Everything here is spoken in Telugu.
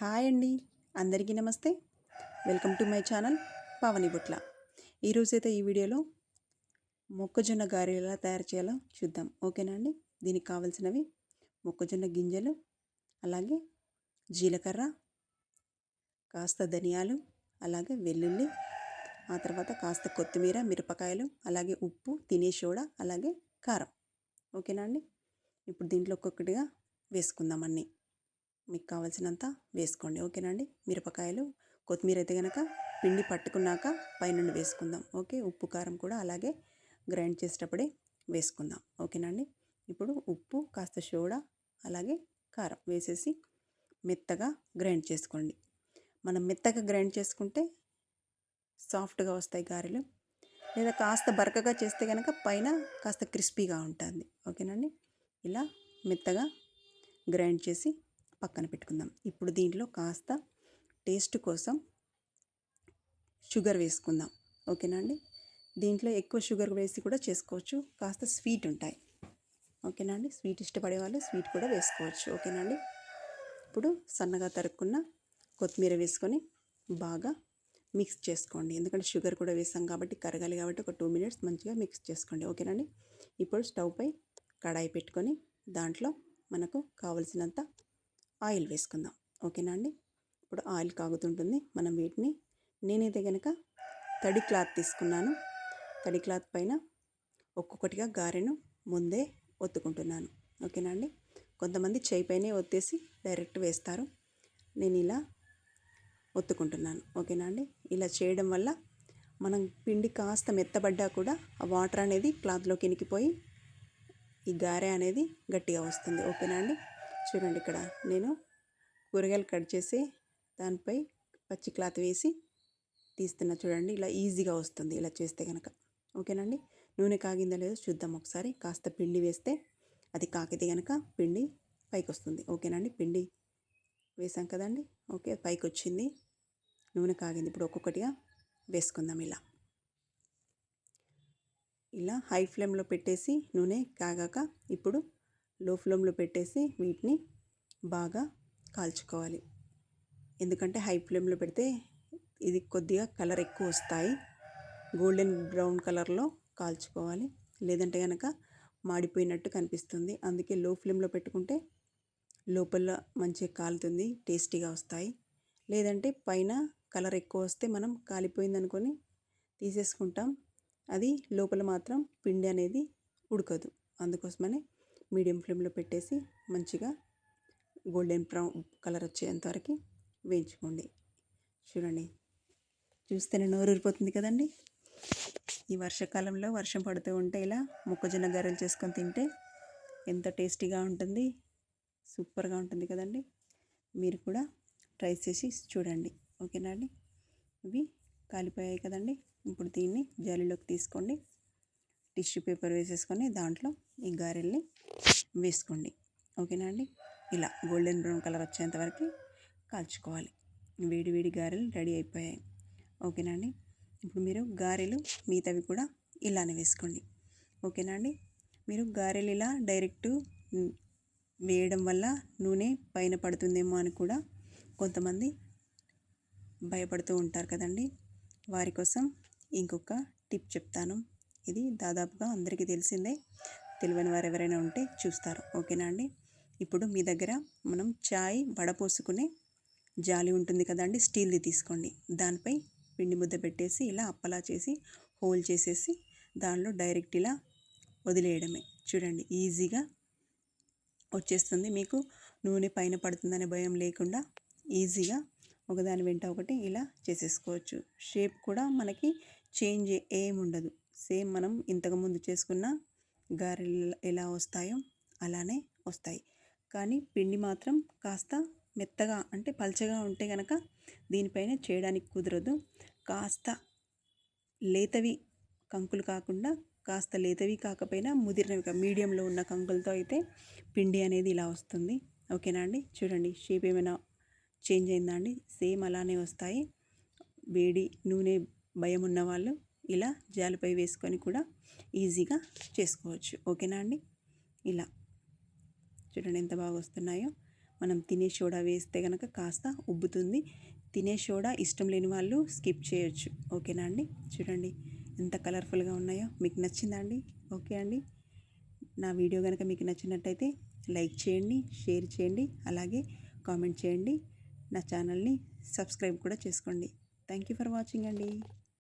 హాయ్ అండి. అందరికీ నమస్తే. Welcome to my channel Pavani Butla. ఈరోజైతే ఈ వీడియోలో మొక్కజొన్న గారెలు ఎలా తయారు చేయాలో చూద్దాం. ఓకేనా అండి? దీనికి కావాల్సినవి మొక్కజొన్న గింజలు అలాగే జీలకర్ర కాస్త ధనియాలు అలాగే వెల్లుల్లి ఆ తర్వాత కాస్త కొత్తిమీర మిరపకాయలు అలాగే ఉప్పు తినే సోడా అలాగే కారం. ఓకేనా అండి? ఇప్పుడు దీంట్లో ఒక్కొక్కటిగా వేసుకుందాం అన్నీ. మీకు కావాల్సినంత వేసుకోండి. ఓకేనండి? మిరపకాయలు కొత్తిమీర అయితే కనుక పిండి పట్టుకున్నాక పైనుండి వేసుకుందాం. ఓకే? ఉప్పు కారం కూడా అలాగే గ్రైండ్ చేసేటప్పుడే వేసుకుందాం. ఓకేనండి? ఇప్పుడు ఉప్పు కాస్త సోడా అలాగే కారం వేసేసి మెత్తగా గ్రైండ్ చేసుకోండి. మనం మెత్తగా గ్రైండ్ చేసుకుంటే సాఫ్ట్గా వస్తాయి గారెలు. లేదా కాస్త బరకగా చేస్తే కనుక పైన కాస్త క్రిస్పీగా ఉంటుంది. ఓకేనండి? ఇలా మెత్తగా గ్రైండ్ చేసి పక్కన పెట్టుకుందాం. ఇప్పుడు దీంట్లో కాస్త టేస్ట్ కోసం షుగర్ వేసుకుందాం. ఓకేనా అండి? దీంట్లో ఎక్కువ షుగర్ వేసి కూడా చేసుకోవచ్చు. కాస్త స్వీట్ ఉంటాయి. ఓకేనా అండి? స్వీట్ ఇష్టపడే వాళ్ళు స్వీట్ కూడా వేసుకోవచ్చు. ఓకేనా అండి? ఇప్పుడు సన్నగా తరుక్కున్న కొత్తిమీర వేసుకొని బాగా మిక్స్ చేసుకోండి. ఎందుకంటే షుగర్ కూడా వేసాం కాబట్టి కరగాలి కాబట్టి ఒక టూ మినిట్స్ మంచిగా మిక్స్ చేసుకోండి. ఓకేనండి ఇప్పుడు స్టవ్ పై కడాయి పెట్టుకొని దాంట్లో మనకు కావలసినంత ఆయిల్ వేసుకుందాం. ఓకేనా అండి? ఇప్పుడు ఆయిల్ కాగుతుంటుంది. మనం వీటిని నేనైతే కనుక తడి క్లాత్ తీసుకున్నాను. తడి క్లాత్ పైన ఒక్కొక్కటిగా గారెను ముందే ఒత్తుకుంటున్నాను. ఓకేనా అండి? కొంతమంది చేయి పైనే ఒత్తేసి డైరెక్ట్ వేస్తారు. నేను ఇలా ఒత్తుకుంటున్నాను. ఓకేనా అండి? ఇలా చేయడం వల్ల మనం పిండి కాస్త మెత్తబడ్డా కూడా ఆ వాటర్ అనేది క్లాత్లోకి ఇనికిపోయి ఈ గారె అనేది గట్టిగా వస్తుంది. ఓకేనా అండి? చూడండి ఇక్కడ నేను కూరగాయలు కట్ చేసి దానిపై పచ్చి క్లాత్ వేసి తీస్తున్నా చూడండి. ఇలా ఈజీగా వస్తుంది ఇలా చేస్తే కనుక ఓకేనండి? నూనె కాగిందా లేదో చూద్దాం ఒకసారి. కాస్త పిండి వేస్తే అది కాకితే కనుక పిండి పైకి వస్తుంది ఓకేనండి? పిండి వేసాం కదండి? ఓకే పైకి వచ్చింది నూనె కాగింది. ఇప్పుడు ఒక్కొక్కటిగా వేసుకుందాం ఇలా. ఇలా హై ఫ్లేమ్లో పెట్టేసి నూనె కాగాక ఇప్పుడు లో ఫ్లేమ్లో పెట్టేసి వీటిని బాగా కాల్చుకోవాలి. ఎందుకంటే హై ఫ్లేమ్లో పెడితే ఇది కొద్దిగా కలర్ ఎక్కువ వస్తాయి. గోల్డెన్ బ్రౌన్ కలర్లో కాల్చుకోవాలి. లేదంటే కనుక మాడిపోయినట్టు కనిపిస్తుంది. అందుకే లో ఫ్లేమ్లో పెట్టుకుంటే లోపల మంచిగా కాలుతుంది టేస్టీగా వస్తాయి. లేదంటే పైన కలర్ ఎక్కువ వస్తే మనం కాలిపోయింది అనుకొని తీసేసుకుంటాం. అది లోపల మాత్రం పిండి అనేది ఉడకదు. అందుకోసమనే మీడియం ఫ్లేమ్లో పెట్టేసి మంచిగా గోల్డెన్ బ్రౌన్ కలర్ వచ్చేంత వరకు వేయించుకోండి. చూడండి చూస్తేనే నోరూరిపోతుంది కదండి. ఈ వర్షాకాలంలో వర్షం పడుతూ ఉంటే ఇలా మొక్కజొన్న గారెలు చేసుకొని తింటే ఎంత టేస్టీగా ఉంటుంది సూపర్గా ఉంటుంది కదండి. మీరు కూడా ట్రై చేసి చూడండి. ఓకేనా అండి? ఇవి కాలిపోయాయి కదండి. ఇప్పుడు దీన్ని జాలీలోకి తీసుకోండి. టిష్యూ పేపర్ వేసేసుకొని దాంట్లో ఈ గారెల్ని వేసుకోండి. ఓకేనా అండి? ఇలా గోల్డెన్ బ్రౌన్ కలర్ వచ్చేంత వరకు కాల్చుకోవాలి. వేడి వేడి గారెలు రెడీ అయిపోయాయి. ఓకేనా అండి? ఇప్పుడు మీరు గారెలు మిగతావి కూడా ఇలానే వేసుకోండి. ఓకేనా అండి? మీరు గారెలు ఇలా డైరెక్ట్ వేయడం వల్ల నూనె పైన పడుతుందేమో అని కూడా కొంతమంది భయపడుతూ ఉంటారు కదండి. వారి కోసం ఇంకొక టిప్ చెప్తాను. ఇది దాదాపుగా అందరికీ తెలిసిందే. తెలియని వారు ఎవరైనా ఉంటే చూస్తారు. ఓకేనా అండి? ఇప్పుడు మీ దగ్గర మనం చాయ్ వడపోసుకునే జాలి ఉంటుంది కదండి స్టీల్ది తీసుకోండి. దానిపై పిండి ముద్ద పెట్టేసి ఇలా అప్పలా చేసి హోల్ చేసేసి దానిలో డైరెక్ట్ ఇలా వదిలేయడమే. చూడండి ఈజీగా వచ్చేస్తుంది. మీకు నూనె పైన పడుతుందనే భయం లేకుండా ఈజీగా ఒకదాని వెంట ఒకటి ఇలా చేసేసుకోవచ్చు. షేప్ కూడా మనకి చేంజ్ ఏముండదు. సేమ్ మనం ఇంతకుముందు చేసుకున్న గారెలు ఎలా వస్తాయో అలానే వస్తాయి. కానీ పిండి మాత్రం కాస్త మెత్తగా అంటే పల్చగా ఉంటే కనుక దీనిపైన చేయడానికి కుదరదు. కాస్త లేతవి కంకులు కాకుండా కాస్త లేతవి కాకపోయినా ముదిరినవి మీడియంలో ఉన్న కంకులతో అయితే పిండి అనేది ఇలా వస్తుంది. ఓకేనా అండి? చూడండి షేప్ ఏమైనా చేంజ్ అయిందా అండి? సేమ్ అలానే వస్తాయి. వేడి నూనె భయం ఉన్న వాళ్ళు ఇలా జాలిపై వేసుకొని కూడా ఈజీగా చేసుకోవచ్చు. ఓకేనా అండి? ఇలా. చూడండి ఎంత బాగా వస్తున్నాయో. మనం తినే సోడా వేస్తే కనుక కాస్త ఉబ్బుతుంది. తినే సోడా ఇష్టం లేని వాళ్ళు స్కిప్ చేయొచ్చు. ఓకేనా అండి? చూడండి ఎంత కలర్ఫుల్గా ఉన్నాయో. మీకు నచ్చిందా అండి? ఓకే అండి. నా వీడియో కనుక మీకు నచ్చినట్టయితే లైక్ చేయండి షేర్ చేయండి అలాగే కామెంట్ చేయండి. నా ఛానల్ని సబ్స్క్రైబ్ కూడా చేసుకోండి. థ్యాంక్ యూ ఫర్ వాచింగ్ అండి.